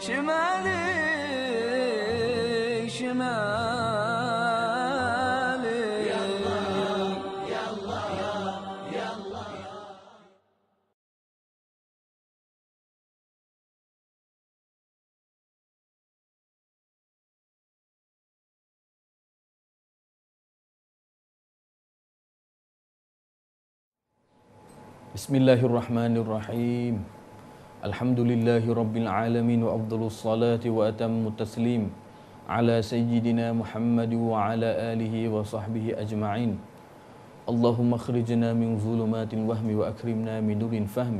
شمالي شمالي. بسم الله الرحمن الرحيم. الحمد لله رب العالمين وأفضل الصلاة وأتم التسليم على سيدنا محمد وعلى آله وصحبه أجمعين اللهم اخرجنا من ظلمات الوهم وأكرمنا من نور الفهم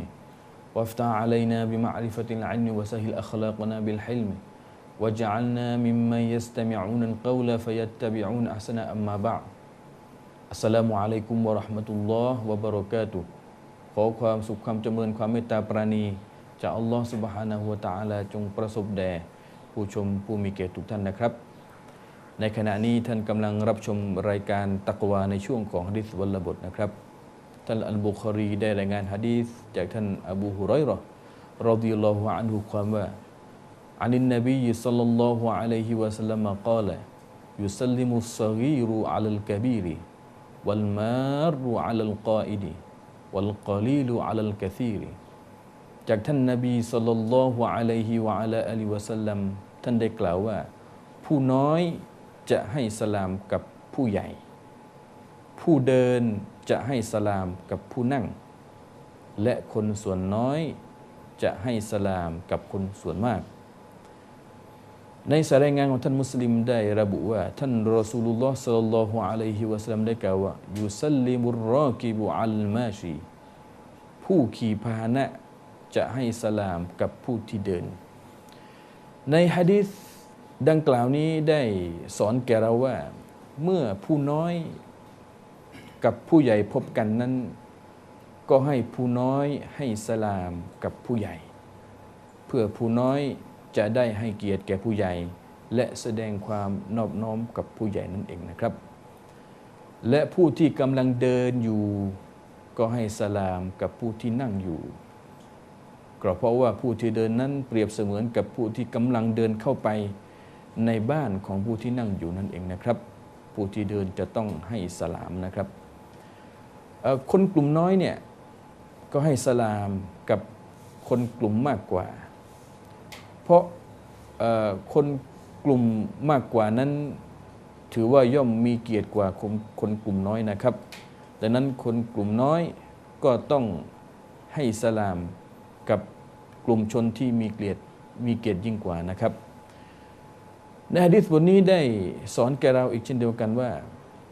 وافتح علينا بمعرفة العلم وسهل أخلاقنا بالحلم واجعلنا ممن يستمعون القول فيتبعون أحسن أما بعد السلام عليكم ورحمة الله وبركاته ขอความสุขความจำเริญความเมตตาปราณี จากอัลลอฮ์ سبحانه และ تعالى จงประสบแด่ผู้ชมผู้มีเกียรติทุกท่านนะครับ ในขณะนี้ท่านกำลังรับชมรายการตักวาในช่วงของฮะดิษวัลบทนะครับ ท่านอัลบุคอรีได้รายงานฮะดีษจากท่านอบูฮุไรเราะห์รดิยัลลอฮุอันฮุความว่า عن النبي صلى الله عليه وسلم قال يسلم الصغير على الكبير والمار على القائد والقليل على الكثير จากท่านนบีสัลลัลลอฮุอะลัยฮิวะอะลาอาลีวะสัลลัมท่านได้กล่าวว่า ผู้น้อยจะให้สลามกับผู้ใหญ่ ผู้เดินจะให้สลามกับผู้นั่ง และคนส่วนน้อยจะให้สลามกับคนส่วนมาก ในสายรายงานของท่านมุสลิมได้ระบุว่า ท่านรอสูลุลลอฮ์สัลลัลลอฮุอะลัยฮิวะสัลลัมได้กล่าวว่ายุสลลิมุรรอกิบุอัลมาชีผู้ขี่พาหนะ จะให้สลามกับผู้ที่เดิน ในฮะดิษดังกล่าวนี้ได้สอนแกเราว่า เมื่อผู้น้อยกับผู้ใหญ่พบกันนั้น ก็ให้ผู้น้อยให้สลามกับผู้ใหญ่ เพื่อผู้น้อยจะได้ให้เกียรติแก่ผู้ใหญ่ และแสดงความนอบน้อมกับผู้ใหญ่นั่นเองนะครับ และผู้ที่กำลังเดินอยู่ ก็ให้สลามกับผู้ที่นั่งอยู่ ก็เพราะว่าผู้ที่เดินนั้นเปรียบเสมือนกับผู้ที่กำลังเดินเข้าไปในบ้านของผู้ที่นั่งอยู่นั่นเองนะครับ ผู้ที่เดินจะต้องให้สลามนะครับคนกลุ่มน้อยเนี่ยก็ให้สลามกับคนกลุ่มมากกว่า เพราะคนกลุ่มมากกว่านั้น ถือว่าย่อมมีเกียรติกว่าคนคนกลุ่มน้อยนะครับดังนั้นคนกลุ่มน้อยก็ต้องให้สลามกับ กลุ่มชนที่มีเกียรติมีเกียรติยิ่งกว่านะครับ ในฮะดิษบทนี้ได้สอนแก่เราอีกเช่นเดียวกันว่า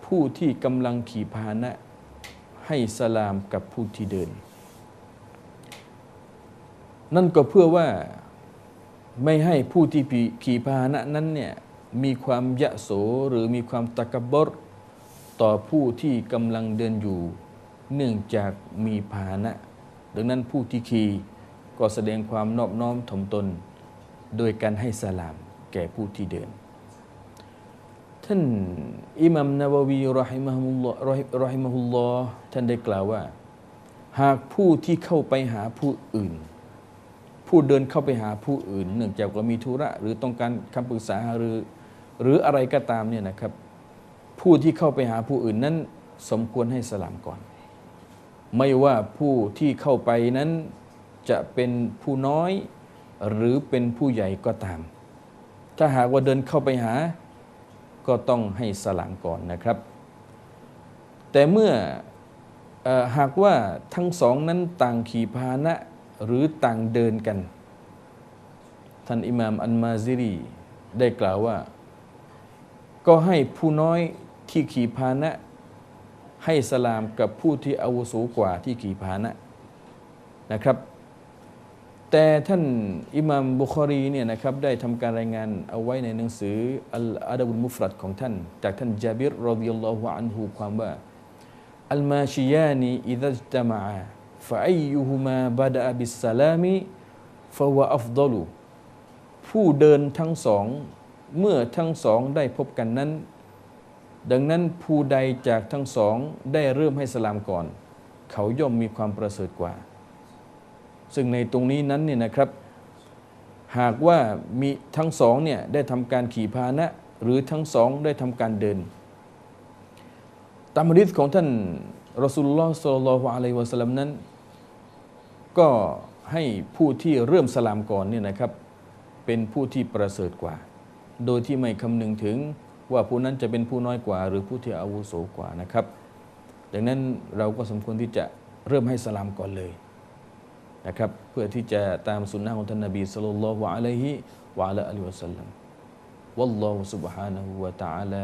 ผู้ที่กำลังขี่พาหนะให้สลามกับผู้ที่เดิน นั่นก็เพื่อว่าไม่ให้ผู้ที่ขี่พาหนะนั้นเนี่ยมีความยะโสหรือมีความตะกบรต่อผู้ที่กำลังเดินอยู่ เนื่องจากมีพาหนะ ดังนั้นผู้ที่ขี่ ก็แสดงความนอบน้อมถ่อมตน โดยการให้สลามแก่ผู้ที่เดิน ท่านอิหมัมนาววีรอฮิมะฮุลลอฮ์รอฮิมะฮุลลอฮ์ท่านได้กล่าวว่า หากผู้ที่เข้าไปหาผู้อื่น ผู้เดินเข้าไปหาผู้อื่น เนื่องจากว่ามีธุระ หรือต้องการคำปรึกษาหรือหรืออะไรก็ตามเนี่ยนะครับ ผู้ที่เข้าไปหาผู้อื่นนั้นสมควรให้สลามก่อน ไม่ว่าผู้ที่เข้าไปนั้น จะเป็นผู้น้อยหรือเป็นผู้ใหญ่ก็ตาม ถ้าหากว่าเดินเข้าไปหา ก็ต้องให้สลามก่อนนะครับ แต่เมื่อเออหากว่าทั้งสองนั้นต่างขี่พาหนะหรือต่างเดินกัน ท่านอิหม่ามอันมาซิรีได้กล่าวว่า ก็ให้ผู้น้อยที่ขี่พาหนะ ให้สลามกับผู้ที่อาวุโสกว่าที่ขี่พาหนะนะครับ แต่ท่านอิหม่ามบุคอรีเนี่ยนะครับได้ทำการรายงานเอาไว้ในหนังสืออัลอาดบุลมุฟรัดของท่าน จากท่านจาบิรรอดิยัลลอฮุอันฮูความว่าอัลมาชิยานีอิดัจตมะฟะอัยยุฮุมาบาดะบิสสลามิฟะวะอัฟดลุผู้เดินทั้งสอง เมื่อทั้งสองได้พบกันนั้น ดังนั้นผู้ใดจากทั้งสองได้เริ่มให้สลามก่อน เขาย่อมมีความประเสริฐกว่า ซึ่งในตรงนี้นั้นเนี่ยนะครับ หากว่ามีทั้งสองเนี่ยได้ทำการขี่พาหนะ หรือทั้งสองได้ทำการเดิน ตามฮะดิษของท่านรอสุลลอฮ์ศ็อลลัลลอฮุอะลัยวะสัลลัมนั้น ก็ให้ผู้ที่เริ่มสลามก่อนเนี่ยนะครับ เป็นผู้ที่ประเสริฐกว่า โดยที่ไม่คำนึงถึงว่าผู้นั้นจะเป็นผู้น้อยกว่า หรือผู้ที่อาวุโสกว่านะครับ ดังนั้นเราก็สมควรที่จะเริ่มให้สลามก่อนเลย นะครับ เพื่อที่จะตามสุนนะของท่านนบีสุลต่านละฮ์อะลัยฮิวะอะลาอัลลอฮ์วะสัลลัมวัลลอฮุ سبحانه และ